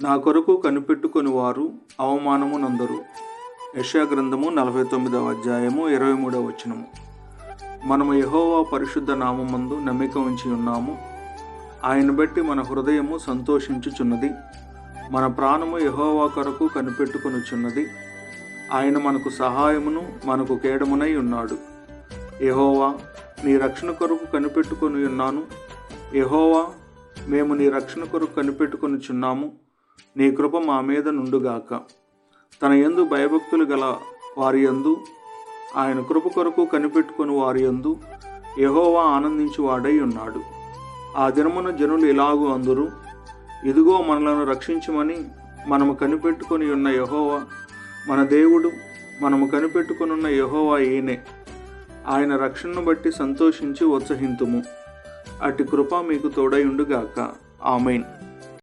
నా కొరకు కనిపెట్టుకొని వారు అవమానము నందరు యశా గ్రంథము నలభై తొమ్మిదవ అధ్యాయము ఇరవై మూడవ వచనము. మనము యహోవా పరిశుద్ధ నామందు నమ్మిక ఉంచి ఉన్నాము. ఆయన బట్టి మన హృదయము సంతోషించుచున్నది. మన ప్రాణము యహోవా కొరకు కనిపెట్టుకొనుచున్నది. ఆయన మనకు సహాయమును మనకు కేడమునై ఉన్నాడు. యహోవా నీ రక్షణ కొరకు కనిపెట్టుకొని ఉన్నాను. యహోవా మేము నీ రక్షణ కొరకు కనిపెట్టుకొనుచున్నాము. నీ కృప మా మీద నుండుగాక. తన యందు భయభక్తులు గల వారి యందు ఆయన కృప కొరకు కనిపెట్టుకొని వారి యందు యహోవా ఆనందించి వాడై ఉన్నాడు. ఆ దినమున జనులు ఇలాగూ అందరూ ఇదిగో మనలను రక్షించమని మనము కనిపెట్టుకొని ఉన్న యహోవా మన దేవుడు మనము కనిపెట్టుకొని ఉన్న యహోవా ఈయనే. ఆయన రక్షణను బట్టి సంతోషించి ఉత్సహింతుము. అట్టి కృప మీకు తోడయుండుగాక ఆమెన్.